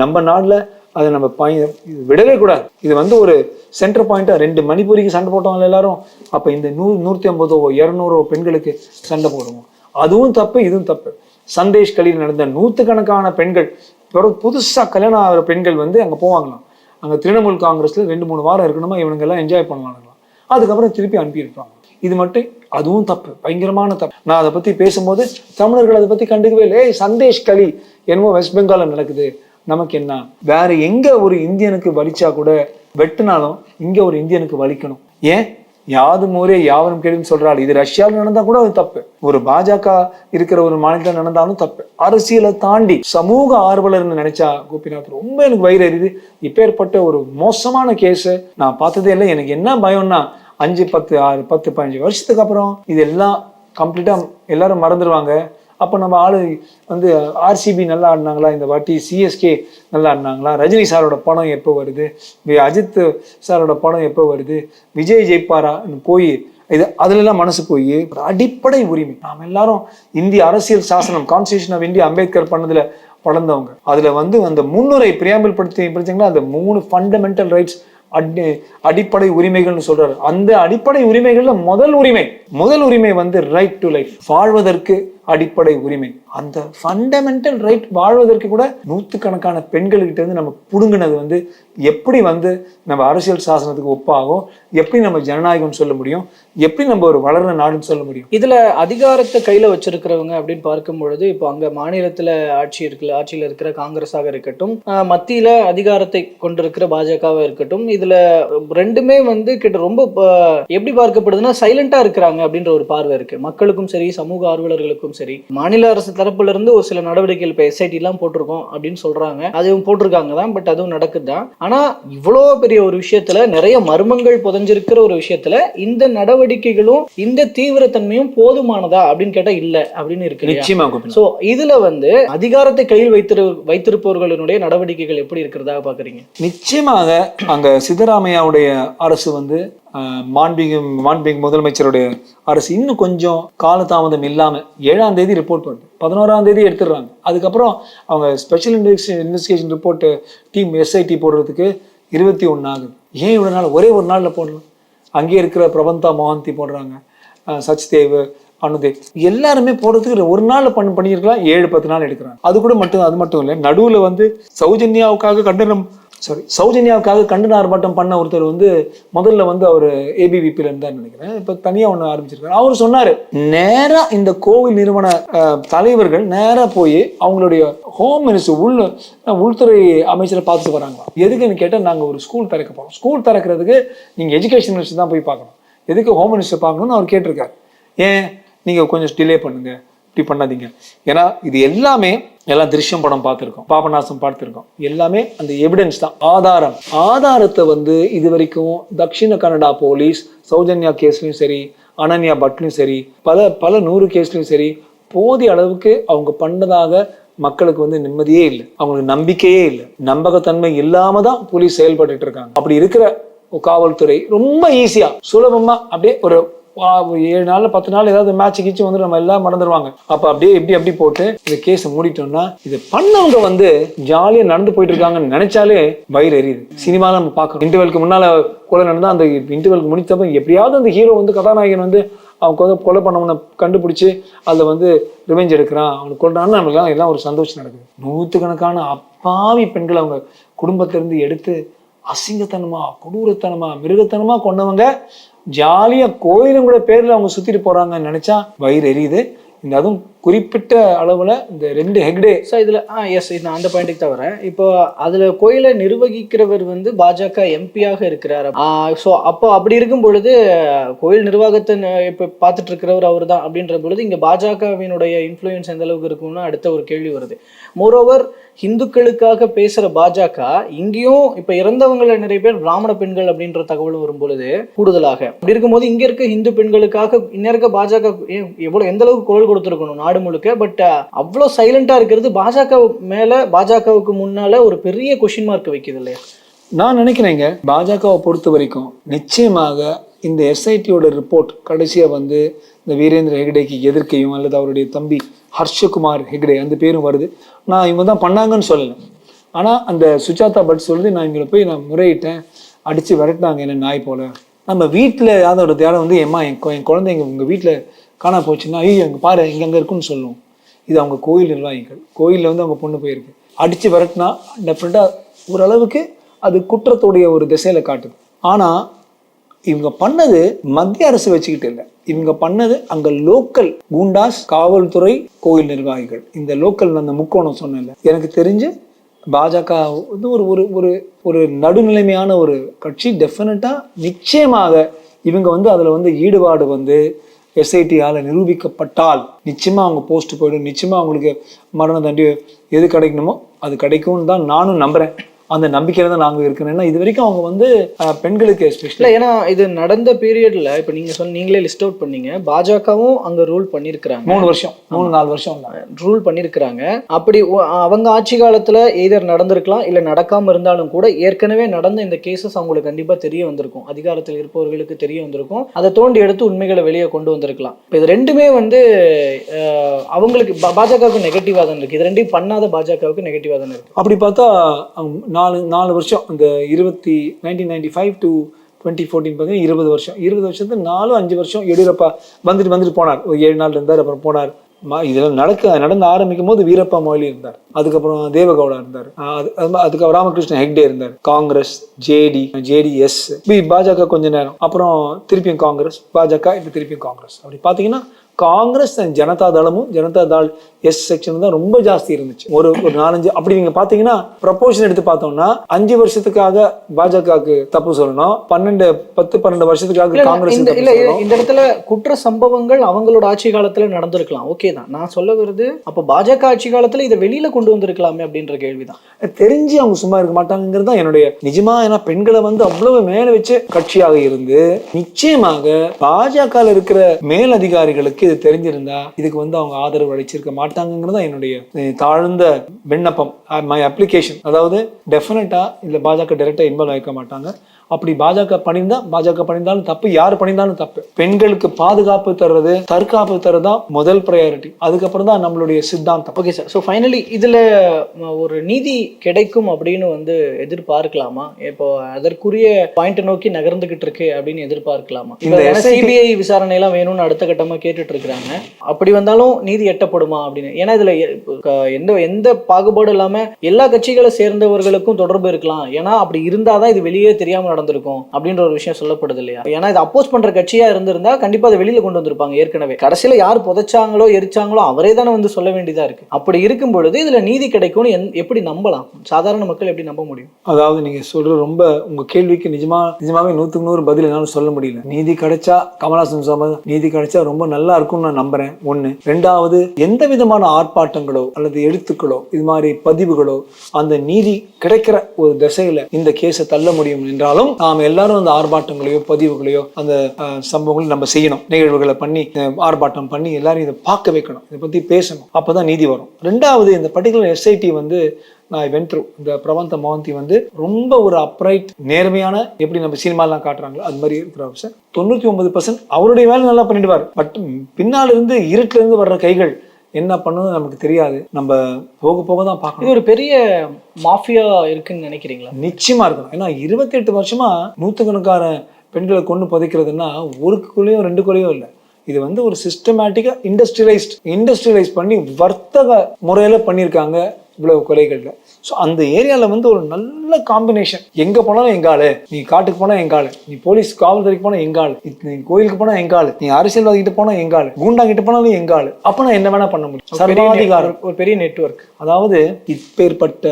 நம்ம நாட்டில் அதை நம்ம பய இது விடவே கூடாது. இது வந்து ஒரு சென்டர் பாயிண்டா ரெண்டு மணிப்பூரிக்கு சண்டை போட்டவங்க எல்லாரும் அப்ப இந்த நூறு நூத்தி ஐம்பதோ இருநூறோ பெண்களுக்கு சண்டை போடுவோம். அதுவும் தப்பு இதுவும் தப்பு. சந்தேஷ் கலியில் நடந்த நூற்றுக்கணக்கான பெண்கள் பிறகு புதுசாக கல்யாணம் ஆகிற பெண்கள் வந்து அங்கே போவாங்களாம். அங்கே திரிணாமுல் காங்கிரஸில் ரெண்டு மூணு வாரம் இருக்கணுமா இவனுங்க எல்லாம் என்ஜாய் பண்ணுவாங்களாம் அதுக்கப்புறம் திருப்பி அனுப்பியிருப்பாங்க. இது மட்டும் அதுவும் தப்பு பயங்கரமான தப்பு. நான் அதை பற்றி பேசும்போது தமிழர்கள் அதை பற்றி கண்டுக்கவே இல்லை. ஏய் சந்தேஷ் கலி என்னமோ வெஸ்ட் பெங்காலில் நடக்குது. நமக்கு என்ன? வேற எங்கே ஒரு இந்தியனுக்கு வலிச்சா கூட வெட்டினாலும் இங்கே ஒரு இந்தியனுக்கு வலிக்கணும். ஏன்? யாது ஊரே யாவரும் கேள்வின்னு சொல்றாள். இது ரஷ்யாவில் நடந்தா கூட அது தப்பு. ஒரு பாஜக இருக்கிற ஒரு மாநிலத்தில் நடந்தாலும் தப்பு. அரசியலை தாண்டி சமூக ஆர்வலர்னு நினைச்சா கோபிநாத் ரொம்ப எனக்கு வயிறு எறிது இப்பேற்பட்ட ஒரு மோசமான கேஸ் நான் பார்த்ததே இல்லை. எனக்கு என்ன பயம்னா அஞ்சு பத்து ஆறு பத்து பதினஞ்சு வருஷத்துக்கு அப்புறம் இது எல்லாம் கம்ப்ளீட்டா எல்லாரும் மறந்துடுவாங்க அப்போ நம்ம ஆளு வந்து ஆர்சிபி நல்லா ஆடினாங்களா? இந்த வாட்டி சிஎஸ்கே நல்லா ஆடினாங்களா? ரஜினி சாரோட படம் எப்போ வருது? அஜித் சாரோட படம் எப்போ வருது? விஜய் ஜெயிப்பாரா? போய் இது அதுலலாம் மனசு போய் ஒரு அடிப்படை உரிமை. நாம் எல்லாரும் இந்திய அரசியல் சாசனம் கான்ஸ்டியூஷன் ஆஃப் இந்தியா அம்பேத்கர் பண்ணதுல வளர்ந்தவங்க. அதில் வந்து அந்த முன்னுரை பிரியாமல் படுத்தி படிச்சீங்களா அந்த மூணு ஃபண்டமெண்டல் ரைட்ஸ் அடி அடிப்படை உரிமைகள்னு சொல்றாரு. அந்த அடிப்படை உரிமைகள்ல முதல் உரிமை முதல் உரிமை வந்து ரைட் டு லைஃப் வாழ்வதற்கு அடிப்படை உரிமை. அந்த ஃபண்டமெண்டல் ரைட் வாழ்வதற்கு கூட நூற்றுக்கணக்கான பெண்கள்கிட்ட இருந்து நம்ம புடுங்கினது வந்து எப்படி வந்து நம்ம அரசியல் சாசனத்துக்கு ஒப்பாகும் எப்படி நம்ம ஜனநாயகம் சொல்ல முடியும் எப்படி நம்ம ஒரு வளர்ந்த நாடுன்னு சொல்ல முடியும். இதுல அதிகாரத்தை கையில வச்சிருக்கிறவங்க அப்படின்னு பார்க்கும் பொழுது இப்போ அங்க மாநிலத்துல ஆட்சி இருக்குல்ல ஆட்சியில் இருக்கிற காங்கிரஸாக இருக்கட்டும் மத்தியில் மத்தியில அதிகாரத்தை கொண்டிருக்கிற பாஜகவா இருக்கட்டும் இதுல ரெண்டுமே வந்து கிட்ட ரொம்ப எப்படி பார்க்கப்படுதுன்னா சைலண்டா இருக்கிறாங்க அப்படின்ற ஒரு பார்வை இருக்கு. மக்களுக்கும் சரி சமூக ஆர்வலர்களுக்கும் சரி மாநில அரசு தரப்புல இருந்து ஒரு சில நடவடிக்கைகள் இப்போ எஸ்ஐடி எல்லாம் போட்டிருக்கோம் அப்படின்னு சொல்றாங்க அதுவும் போட்டிருக்காங்க தான் பட் அதுவும் நடக்குது தான் ஆனா இவ்வளோ பெரிய ஒரு விஷயத்துல நிறைய மர்மங்கள் புதைஞ்சிருக்கிற ஒரு விஷயத்துல இந்த நடவடிக்கைகளும் இந்த தீவிரத்தன்மையும் போதுமானதா அப்படின்னு கேட்டா இல்ல அப்படின்னு இருக்கு? நிச்சயமா. சோ இதுல வந்து அதிகாரத்தை கையில் வைத்திரு வைத்திருப்பவர்களுடைய நடவடிக்கைகள் எப்படி இருக்கிறதா பாக்குறீங்க நிச்சயமாக அங்க சித்தராமையாவுடைய அரசு வந்து ஆஹ், மாண்புமிகு முதலமைச்சருடைய அரசு இன்னும் கொஞ்சம் காலதாமதம் இல்லாமல் ஏழாம் தேதி ரிப்போர்ட் வருது. பதினோராம் தேதி எடுத்துடுறாங்க. அதுக்கப்புறம் அவங்க special investigation report team SIT போடுறதுக்கு இருபத்தி ஒன்று ஆகுது. ஏன் இவ்வளோ நாள்? ஒரே ஒரு நாளில் போடலாம் அங்கேயே இருக்கிற பிரபந்தா மோகந்தி போடுறாங்க. ஆஹ், சச்தேவ் அனுதேவ். எல்லாருமே போடுறதுக்கு ஒரு நாள் பண்ணி பண்ணியிருக்கலாம். ஏழு பத்து நாள் எடுக்கிறாங்க. அது கூட மட்டும் அது மட்டும் இல்லை. நடுவில் வந்து சௌஜன்யாவுக்காக கண்டனம் சாரி சௌஜன்யாவுக்காக கண்டன ஆர்ப்பாட்டம் பண்ண ஒருத்தர் வந்து முதல்ல வந்து அவர் ஏபிவிபியில் இருந்தார் நினைக்கிறேன். இப்போ தனியாக ஒன்று ஆரம்பிச்சிருக்காரு. அவர் சொன்னார் நேராக இந்த கோவில் நிறுவன தலைவர்கள் நேராக போய் அவங்களுடைய ஹோம் மினிஸ்டர் உள் உள்துறை அமைச்சரை பார்த்துட்டு வராங்களாம். எதுக்குன்னு கேட்டால் நாங்கள் ஒரு ஸ்கூல் திறக்க போகிறோம் ஸ்கூல் திறக்கிறதுக்கு நீங்கள் எஜுகேஷன் மினிஸ்டர் தான் போய் பார்க்கணும். எதுக்கு ஹோம் மினிஸ்டர் பார்க்கணும்னு அவர் கேட்டிருக்காரு. ஏன்? நீங்கள் கொஞ்சம் டிலே பண்ணுங்கள் இப்படி பண்ணாதீங்க. ஏன்னா இது எல்லாமே எல்லாம் திருஷ்யம் படம் பார்த்துருக்கோம். பாபநாசம் பார்த்துருக்கோம். எல்லாமே அந்த எவிடன்ஸ் தான். ஆதாரம். ஆதாரத்தை வந்து இது வரைக்கும் தக்ஷிண கன்னடா போலீஸ் சௌஜன்யா கேஸ்லையும் சரி அனன்யா பட்லையும் சரி பல பல நூறு கேஸ்லையும் சரி போதிய அளவுக்கு அவங்க பண்ணதாக மக்களுக்கு வந்து நிம்மதியே இல்லை. அவங்களுக்கு நம்பிக்கையே இல்லை. நம்பகத்தன்மை இல்லாம தான் போலீஸ் செயல்பட்டு இருக்காங்க. அப்படி இருக்கிற காவல்துறை ரொம்ப ஈஸியா சுலபமா அப்படியே ஒரு ஏழு நாள் பத்து நாள் ஏதாவது மேட்ச் கீச்சு வந்து நம்ம எல்லாம் மறந்துடுவாங்க அப்ப அப்படியே எப்படி அப்படி போட்டு இந்த கேஸ் மூடிட்டோம்னா இது பண்ணவங்க வந்து ஜாலியா நடந்து போயிட்டு இருக்காங்கன்னு நினைச்சாலே வயிறு எரியுது. சினிமால நம்ம பார்க்கணும். இன்டர்வெலுக்கு முன்னால கொலை நடந்தா அந்த இன்டர்வெலுக்கு முடித்தப்ப எப்படியாவது அந்த ஹீரோ வந்து கதாநாயகன் வந்து அவங்க வந்து கொலை பண்ணவனை கண்டுபிடிச்சு அதில் வந்து ரிவெஞ்ச் எடுக்கிறான். அவனுக்கு கொண்டான்னு நம்மளுக்கு எல்லாம் ஒரு சந்தோஷம் நடக்குது. நூற்றுக்கணக்கான அப்பாவி பெண்கள் அவங்க குடும்பத்திலிருந்து எடுத்து அசிங்கத்தனமா கொடூரத்தனமா மிருகத்தனமா கொண்டவங்க ஜாலியாக கோயிலும் கூட பேரில் அவங்க சுற்றிட்டு போகிறாங்கன்னு நினச்சா வயிறு எரியுது. இந்த அதுவும் குறிப்பிட்ட அளவில் இந்த ரெண்டு ஹெக்டே ஸோ இதில் ஆ எஸ் நான் அந்த பாயிண்ட்டுக்கு தான் வரேன். இப்போ அதில் கோயிலை நிர்வகிக்கிறவர் வந்து பாஜக எம்பியாக இருக்கிறார். ஸோ அப்போ அப்படி இருக்கும் பொழுது கோயில் நிர்வாகத்தை இப்போ பார்த்துட்டு இருக்கிறவர் அவர் தான் அப்படின்ற பொழுது இங்கே பாஜகவினுடைய இன்ஃப்ளூயன்ஸ் எந்த அளவுக்கு இருக்கும்னு அடுத்த ஒரு கேள்வி வருது. மோரோவர் ஹிந்துக்களுக்காக பேசுகிற பாஜக இங்கேயும் இப்போ இறந்தவங்கள நிறைய பேர் பிராமண பெண்கள் அப்படின்ற தகவல் வரும் பொழுது கூடுதலாக. அப்படி இருக்கும்போது இங்கே இருக்க ஹிந்து பெண்களுக்காக இன்னும் இருக்க பாஜக எவ்வளோ எந்த அளவுக்கு குரல் கொடுத்துருக்கணும் நாடு முழுக்க? பட் அவ்வளோ சைலண்டாக இருக்கிறது பாஜக மேலே பாஜகவுக்கு முன்னால ஒரு பெரிய கொஷின் மார்க் வைக்குது இல்லையா? நான் நினைக்கிறேங்க பாஜகவை பொறுத்த வரைக்கும் நிச்சயமாக இந்த எஸ்ஐடியோட ரிப்போர்ட் கடைசியாக வந்து இந்த வீரேந்திர ஹெகடேக்கு எதிர்க்கையும் அல்லது அவருடைய தம்பி ஹர்ஷகுமார் ஹெக்டே அந்த பேரும் வருது. நான் இவங்க தான் பண்ணாங்கன்னு சொல்லலை. ஆனால் அந்த சுஜாதா பட் சொல்லுது நான் இவங்களை போய் நான் முறையிட்டேன். அடித்து விரட்டினாங்க என்ன நாய் போல. நம்ம வீட்டில் ஏதாவது ஒரு தேவை வந்து எம்மா என் என் குழந்தைங்க உங்கள் வீட்டில் காணா போச்சுன்னா ஐயோ இங்கே பாரு இங்கே அங்கே இருக்குன்னு சொல்லுவோம் இது அவங்க கோயில் நிர்வாகிகள். கோயிலில் வந்து அவங்க பொண்ணு போயிருக்கு. அடித்து விரட்டினா டெஃபினட்டாக ஓரளவுக்கு அது குற்றத்துடைய ஒரு திசையில காட்டுது. ஆனால் இவங்க பண்ணது மத்திய அரசு வச்சுக்கிட்டு இல்லை. இவங்க பண்ணது அங்க லோக்கல் குண்டாஸ் காவல்துறை கோயில் நிர்வாகிகள். இந்த லோக்கல் அந்த முக்கோணம் சொன்னேன்ல. எனக்கு தெரிஞ்சு பாஜக வந்து ஒரு ஒரு ஒரு ஒரு நடுநிலைமையான ஒரு கட்சி. டெஃபினட்டாக நிச்சயமாக இவங்க வந்து அதில் வந்து ஈடுபாடு வந்து எஸ்ஐடியால் நிரூபிக்கப்பட்டால் நிச்சயமாக அவங்க போஸ்ட் போயிடும். நிச்சயமாக அவங்களுக்கு மரண தண்டி எது கிடைக்கணுமோ அது கிடைக்கும்னு தான் நானும் நம்புறேன். அந்த நம்பிக்கையில தான் நாங்கள் இருக்கணும் ஏன்னா இது வரைக்கும் அவங்க வந்து பெண்களுக்கு எஸ்பெஷலி ஏன்னா இது நடந்த பீரியட்ல இப்ப நீங்க சொன்ன நீங்களே லிஸ்ட் அவுட் பண்ணீங்க. பாஜகவும் அங்க ரூல் பண்ணிருக்கிறாங்க. மூணு வருஷம். மூணு நாலு வருஷம் ரூல் பண்ணியிருக்கிறாங்க அப்படி அவங்க ஆட்சி காலத்துல எதர் நடந்திருக்கலாம் இல்ல நடக்காம இருந்தாலும் கூட ஏற்கனவே நடந்த இந்த கேசஸ் அவங்களுக்கு கண்டிப்பா தெரிய வந்திருக்கும். அதிகாரத்தில் இருப்பவர்களுக்கு தெரிய வந்திருக்கும். அதை தோண்டி எடுத்து உண்மைகளை வெளியே கொண்டு வந்திருக்கலாம். இப்போ இது ரெண்டுமே வந்து அவங்களுக்கு பாஜகவுக்கு நெகட்டிவா தான் இருக்கு. இது ரெண்டையும் பண்ணாத பாஜகவுக்கு நெகட்டிவா தான் இருக்கு. அப்படி பார்த்தா அவங்க நாலு நாலு வருஷம். இந்த இருபத்தி nineteen ninety five to twenty fourteen பார்த்தீங்கன்னா இருபது வருஷம். இருபது வருஷத்துக்கு நாலு அஞ்சு வருஷம் எடியூரப்பா வந்துட்டு வந்துட்டு போனார். ஒரு ஏழு நாள் இருந்தார் அப்புறம் போனார். இதெல்லாம் நடக்க நடந்து ஆரம்பிக்கும் போது வீரப்பா மொழி இருந்தார். அதுக்கப்புறம் தேவகவுடா இருந்தார். அதுக்கப்புறம் அது ராமகிருஷ்ண ஹெக்டே இருந்தார். காங்கிரஸ் ஜேடி ஜேடிஎஸ் பாஜக கொஞ்ச நேரம். அப்புறம் திருப்பியும் காங்கிரஸ் பாஜக இப்போ திருப்பியும் காங்கிரஸ். அப்படி பார்த்தீங்கன்னா காங்கிரஸ் and ஜனதா தளமும் ஜனதா தள் எஸ் செக்ஷன் தான் ரொம்ப ஜாஸ்தி இருந்துச்சு. ஒரு ஒரு நாலஞ்சு அப்படி நீங்க பாத்தீங்கன்னா ப்ரொபோஷன் எடுத்து பார்த்தோம்னா அஞ்சு வருஷத்துக்காக பாஜகவுக்கு தப்பு சொல்லணும். பன்னெண்டு பத்து பன்னெண்டு வருஷத்துக்காக காங்கிரஸ் இல்ல இந்த இடத்துல குற்ற சம்பவங்கள் அவங்களோட ஆட்சி காலத்துல நடந்திருக்கலாம். ஓகே தான். நான் சொல்ல வருது அப்ப பாஜக ஆட்சி காலத்துல இதை வெளியில கொண்டு வந்திருக்கலாமே அப்படின்ற கேள்விதான். தெரிஞ்சு அவங்க சும்மா இருக்க மாட்டாங்கிறது தான் என்னுடைய நிஜமா ஏன்னா பெண்களை வந்து அவ்வளவு மேல வச்சு கட்சியாக இருந்து நிச்சயமாக பாஜக இருக்கிற மேல் அதிகாரிகளுக்கு இது தெரிஞ்சிருந்தா இதுக்கு வந்து அவங்க ஆதரவு அளிச்சிருக்க மாட்டாங்கிறது என்னுடைய தாழ்ந்த விண்ணப்பம். மை அப்ளிகேஷன் அதாவது டெஃபினட்டா இந்த பாஜக டைரக்டா இன்வால்வ் ஆகிக்க மாட்டாங்க. அப்படி பாஜக பண்ணியிருந்தா பாஜக பண்ணியிருந்தாலும் தப்பு. யார் பண்ணியிருந்தாலும் தப்பு. பெண்களுக்கு பாதுகாப்பு தர்றது தற்காப்பு தர்றது தான் முதல் ப்ரையாரிட்டி அதுக்கப்புறம் தான் நம்மளுடைய சித்தாந்தம். ஓகே சார் ஸோ ஃபைனலி இதில் ஒரு நீதி கிடைக்கும் அப்படின்னு வந்து எதிர்பார்க்கலாமா? இப்போ அதற்குரிய பாயிண்ட் நோக்கி நகர்ந்துகிட்டு இருக்கு அப்படின்னு எதிர்பார்க்கலாமா? இந்த சிபிஐ விசாரணை எல்லாம் வேணும்னு அடுத்த கட்டமா கேட்டுட்டு இருக்கிறாங்க அப்படி வந்தாலும் நீதி எட்டப்படுமா அப்படின்னு? ஏன்னா இதுல எந்த எந்த பாகுபாடும் இல்லாம எல்லா கட்சிகளை சேர்ந்தவர்களுக்கும் தொடர்பு இருக்கலாம். ஏன்னா அப்படி இருந்தாதான் இது வெளியே தெரியாம நடந்திருக்கும் அப்படின்ற ஒரு விஷயம் சொல்லப்படுது இல்லையா? ஏன்னா இதை அப்போஸ் பண்ற கட்சியா இருந்திருந்தா கண்டிப்பா அதை வெளியில கொண்டு வந்திருப்பாங்க ஏற்கனவே. கடைசியில யார் புதைச்சாங்களோ எரிச்சாங்களோ அவரே தானே வந்து சொல்ல வேண்டியதா இருக்கு. அப்படி இருக்கும் பொழுது இதுல நீதி கிடைக்கும்னு எந்- எப்படி நம்பலாம்? சாதாரண மக்கள் எப்படி நம்ப முடியும்? அதாவது நீங்க சொல்ற ரொம்ப உங்க கேள்விக்கு நிஜமா நிஜமாவே நூத்துக்கு நூறு பதில் என்னால சொல்ல முடியல. நீதி கிடைச்சா கமலாசன் சொன்ன நீதி கிடைச்சா ரொம்ப நல்லா இருக்கும்னு நான் நம்புறேன். ஒண்ணு. ரெண்டாவது எந்த விதமான ஆர்ப்பாட்டங்களோ அல்லது எழுத்துக்களோ இது மாதிரி பதிவுகளோ அந்த நீதி கிடைக்கிற ஒரு திசையில இந்த கேஸை தள்ள முடியும் என்றாலும் நாம் எல்லாரும் அந்த ஆர்ப்பாட்டங்களையோ பதிவுகளையோ அந்த சம்பவங்களை நம்ம செய்யணும். நிகழ்வுகளை பண்ணி ஆர்ப்பாட்டம் பண்ணி எல்லாரும் இதை பார்க்க வைக்கணும். இதை பற்றி பேசணும். அப்போ தான் நீதி வரும். ரெண்டாவது இந்த பர்டிகுலர் எஸ்ஐடி வந்து நான் வென் த்ரூ இந்த பிரபந்த மோகந்தி வந்து ரொம்ப ஒரு அப்ரைட் நேர்மையான எப்படி நம்ம சினிமாலாம் காட்டுறாங்களோ அது மாதிரி இருக்கிற ஆஃபீஸர் தொண்ணூற்றி ஒன்பது பர்சன்ட் அவருடைய வேலை நல்லா பண்ணிடுவார். பட் பின்னால் இருந்து இருட்டுல வர்ற கைகள் என்ன பண்ணுன்னு நமக்கு தெரியாது. நம்ம போக போக தான் பார்க்கணும். இது ஒரு பெரிய மாஃபியா இருக்குன்னு நினைக்கிறீங்களா? நிச்சயமா இருக்கணும். ஏன்னா இருபத்தெட்டு வருஷமா நூற்றுக்கணக்கான பெண்களை கொண்டு புதைக்கிறதுன்னா ஒரு கொலையும் ரெண்டு கொலையும் இல்லை. இது வந்து ஒரு சிஸ்டமேட்டிக்கா இண்டஸ்ட்ரியலைஸ்ட் இண்டஸ்ட்ரியலைஸ் பண்ணி வர்த்தக முறையில பண்ணியிருக்காங்க. இவ்வளவு கொலைகள்ல ஸோ அந்த ஏரியால வந்து ஒரு நல்ல காம்பினேஷன் எங்க போனாலும் எங்க ஆளு. நீ காட்டுக்கு போனா எங்க ஆளு. நீ போலீஸ் காவல்துறைக்கு போனா எங்க ஆளு. நீ கோயிலுக்கு போனா எங்க ஆளு. நீ அரசியல்வாதி கிட்ட போனா எங்க ஆளு. கூண்டா கிட்ட போனாலும் எங்க ஆளு. அப்ப நான் என்ன வேணா பண்ண முடியும். ஒரு பெரிய சர்வாதிகாரம். ஒரு பெரிய நெட்வொர்க் அதாவது இப்பேற்பட்ட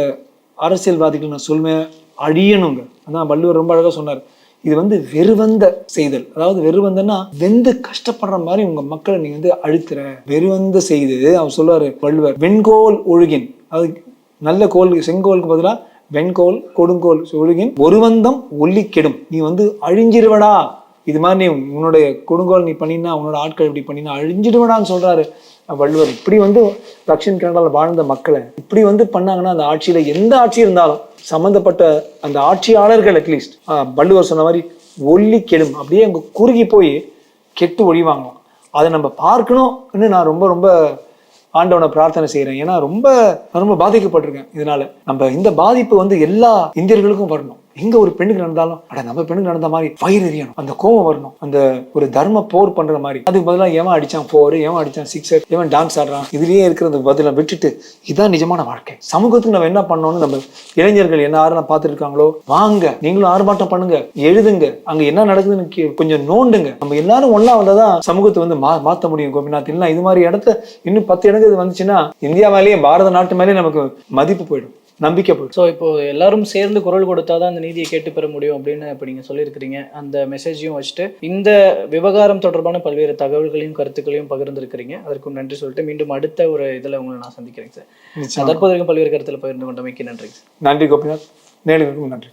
அரசியல்வாதிகள் நான் சொல்லுவேன் அழியணுங்க அதான் வள்ளுவர் ரொம்ப அழகா சொன்னார். இது வந்து வெறுவந்த செய்தல். அதாவது வெறுவந்தன்னா வெந்து கஷ்டப்படுற மாதிரி உங்க மக்களை நீங்க வந்து அழுத்துற. வெறுவந்த செய்து அவர் சொல்லுவாரு வள்ளுவர் வெண்கோல் ஒழுகின் அது நல்ல கோல் செங்கோலுக்கு பதிலாக வெண்கோல் கொடுங்கோல் ஒழுகின் ஒருவந்தம் ஒல்லி கெடும் நீ வந்து அழிஞ்சிருவடா. இது மாதிரி நீ உன்னுடைய கொடுங்கோல் நீ பண்ணினா உன்னோட ஆட்கள் இப்படி பண்ணினா அழிஞ்சிடுவடான்னு சொல்கிறாரு வள்ளுவர். இப்படி வந்து தக்ஷின் கனடாவில் வாழ்ந்த மக்களை இப்படி வந்து பண்ணாங்கன்னா அந்த ஆட்சியில் எந்த ஆட்சி இருந்தாலும் சம்மந்தப்பட்ட அந்த ஆட்சியாளர்கள் அட்லீஸ்ட் வள்ளுவர் சொன்ன மாதிரி ஒல்லி கெடும் அப்படியே அங்கே குறுகி போய் கெட்டு ஒழிவாங்களாம் அதை நம்ம பார்க்கணும்னு நான் ரொம்ப ரொம்ப ஆண்டவனை பிரார்த்தனை செய்கிறேன் ஏன்னா ரொம்ப ரொம்ப பாதிக்கப்பட்டிருக்கேன் இதனால. நம்ம இந்த பாதிப்பு வந்து எல்லா இந்தியர்களுக்கும் வரணும். எங்க ஒரு பெண்ணுக்கு நடந்தாலும் அட நம்ம பெண்ணுக்கு நடந்த மாதிரி ஃபயர் எரியணும். அந்த கோவம் வரணும். அந்த ஒரு தர்ம போர் பண்ற மாதிரி. அதுக்கு பதிலாக எவன் அடிச்சான் ஃபோர் எவன் அடிச்சான் சிக்ஸர் எவன் டான்ஸ் ஆடுறான் இதுலயே இருக்கிற அந்த பதில விட்டுட்டு இதான் நிஜமான வாழ்க்கை. சமூகத்துக்கு நம்ம என்ன பண்ணோம்னு நம்ம இளைஞர்கள் என்ன ஆறு பார்த்துட்டு இருக்காங்களோ வாங்க நீங்களும் ஆர்ப்பாட்டம் பண்ணுங்க எழுதுங்க அங்க என்ன நடக்குதுன்னு கே- கொஞ்சம் நோண்டுங்க. நம்ம எல்லாரும் ஒண்ணா வந்தாதான் சமூகத்தை வந்து மா மாத்த முடியும் கோபிநாத். இல்லைன்னா இது மாதிரி இடத்த இன்னும் பத்து இடங்கள் இது வந்துச்சுன்னா இந்தியா மேலேயே பாரத நாட்டு மேலேயே நமக்கு மதிப்பு போயிடும். நம்பிக்கை போயிடும் ஸோ இப்போ எல்லாரும் சேர்ந்து குரல் கொடுத்தா தான் அந்த நீதியை கேட்டு பெற முடியும் அப்படின்னு இப்போ நீங்கள் சொல்லியிருக்கிறீங்க. அந்த மெசேஜையும் வச்சுட்டு இந்த விவகாரம் தொடர்பான பல்வேறு தகவல்களையும் கருத்துக்களையும் பகிர்ந்திருக்கிறீங்க. அதற்கும் நன்றி சொல்லிட்டு மீண்டும் அடுத்த ஒரு இதில் உங்களை நான் சந்திக்கிறேன் சார். நிச்சயம் தற்போது வரைக்கும் பல்வேறு கருத்தில் பகிர்ந்து கொண்டமைக்கு நன்றி நன்றி கோபிநாத். நேர்களுக்கும் நன்றி.